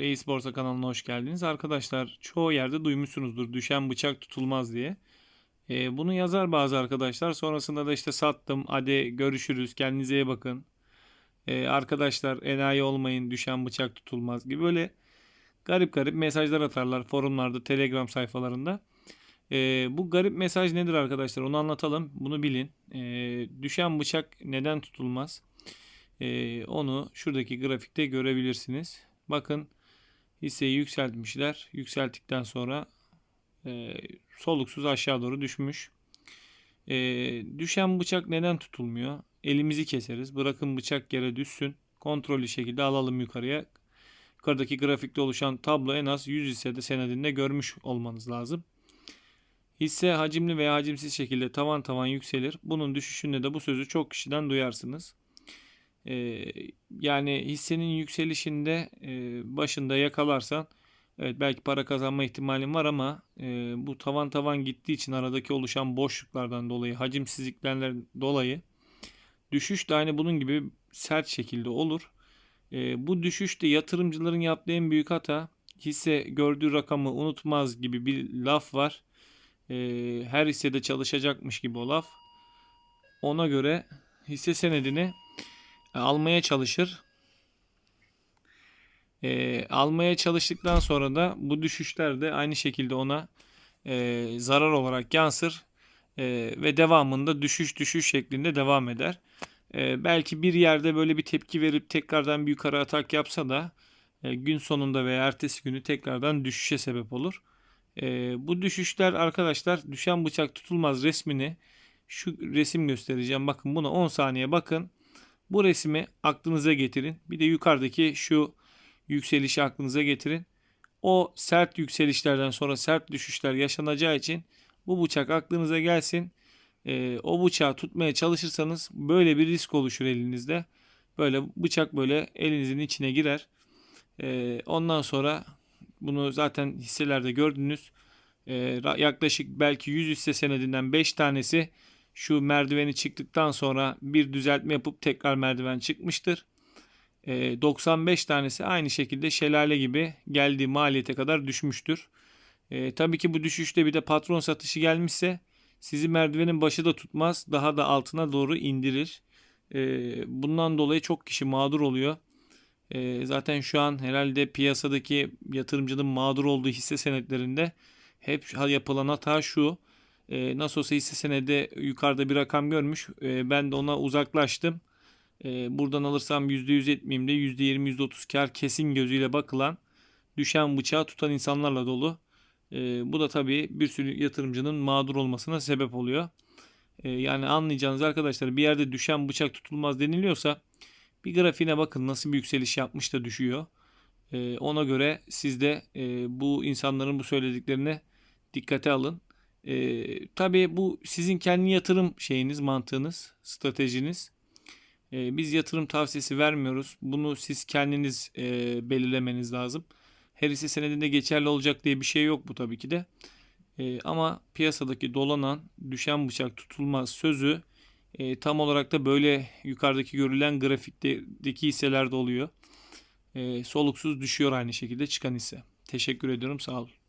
Reis Borsa kanalına hoş geldiniz. Arkadaşlar çoğu yerde duymuşsunuzdur düşen bıçak tutulmaz diye. Ee, bunu yazar bazı arkadaşlar. Sonrasında da işte sattım. Hadi görüşürüz. Kendinize iyi bakın. Ee, arkadaşlar enayi olmayın. Düşen bıçak tutulmaz gibi böyle garip garip mesajlar atarlar forumlarda, Telegram sayfalarında. Ee, bu garip mesaj nedir arkadaşlar? Onu anlatalım. Bunu bilin. Ee, düşen bıçak neden tutulmaz? Ee, onu şuradaki grafikte görebilirsiniz. Bakın hisseyi yükseltmişler. Yükselttikten sonra e, soluksuz aşağı doğru düşmüş. E, düşen bıçak neden tutulmuyor? Elimizi keseriz. Bırakın bıçak yere düşsün. Kontrollü şekilde alalım yukarıya. Yukarıdaki grafikte oluşan tablo en az 100 hissede senedinde görmüş olmanız lazım. Hisse hacimli veya hacimsiz şekilde tavan tavan yükselir. Bunun düşüşünde de bu sözü çok kişiden duyarsınız. Ee, yani hissenin yükselişinde e, başında yakalarsan evet belki para kazanma ihtimalin var ama e, bu tavan tavan gittiği için aradaki oluşan boşluklardan dolayı hacimsizliklerden dolayı düşüş de aynı bunun gibi sert şekilde olur. E, bu düşüşte yatırımcıların yaptığı en büyük hata hisse gördüğü rakamı unutmaz gibi bir laf var. E, her hissede çalışacakmış gibi o laf. Ona göre hisse senedini almaya çalışır. E, almaya çalıştıktan sonra da bu düşüşler de aynı şekilde ona e, zarar olarak yansır e, ve devamında düşüş düşüş şeklinde devam eder. E, belki bir yerde böyle bir tepki verip tekrardan bir yukarı atak yapsa da e, gün sonunda veya ertesi günü tekrardan düşüşe sebep olur. E, bu düşüşler arkadaşlar düşen bıçak tutulmaz resmini şu resim göstereceğim. Bakın buna 10 saniye bakın. Bu resmi aklınıza getirin. Bir de yukarıdaki şu yükselişi aklınıza getirin. O sert yükselişlerden sonra sert düşüşler yaşanacağı için bu bıçak aklınıza gelsin. Ee, o bıçağı tutmaya çalışırsanız böyle bir risk oluşur elinizde. Böyle bıçak böyle elinizin içine girer. Ee, ondan sonra bunu zaten hisselerde gördünüz. Ee, yaklaşık belki 100 hisse senedinden 5 tanesi şu merdiveni çıktıktan sonra bir düzeltme yapıp tekrar merdiven çıkmıştır. E, 95 tanesi aynı şekilde şelale gibi geldiği maliyete kadar düşmüştür. E, tabii ki bu düşüşte bir de patron satışı gelmişse sizi merdivenin başı da tutmaz daha da altına doğru indirir. E, bundan dolayı çok kişi mağdur oluyor. E, zaten şu an herhalde piyasadaki yatırımcının mağdur olduğu hisse senetlerinde hep yapılan hata şu e, nasıl olsa hisse senedi yukarıda bir rakam görmüş. E, ben de ona uzaklaştım. E, buradan alırsam %100 etmeyeyim de %20 %30 kar kesin gözüyle bakılan düşen bıçağı tutan insanlarla dolu. E, bu da tabii bir sürü yatırımcının mağdur olmasına sebep oluyor. E, yani anlayacağınız arkadaşlar bir yerde düşen bıçak tutulmaz deniliyorsa bir grafiğine bakın nasıl bir yükseliş yapmış da düşüyor. E, ona göre siz de e, bu insanların bu söylediklerine dikkate alın. E, tabii bu sizin kendi yatırım şeyiniz, mantığınız, stratejiniz. E, biz yatırım tavsiyesi vermiyoruz. Bunu siz kendiniz e, belirlemeniz lazım. Her hisse senedinde geçerli olacak diye bir şey yok bu tabii ki de. E, ama piyasadaki dolanan düşen bıçak tutulmaz sözü e, tam olarak da böyle yukarıdaki görülen grafikteki hisselerde oluyor. E, soluksuz düşüyor aynı şekilde çıkan hisse. Teşekkür ediyorum. Sağ olun.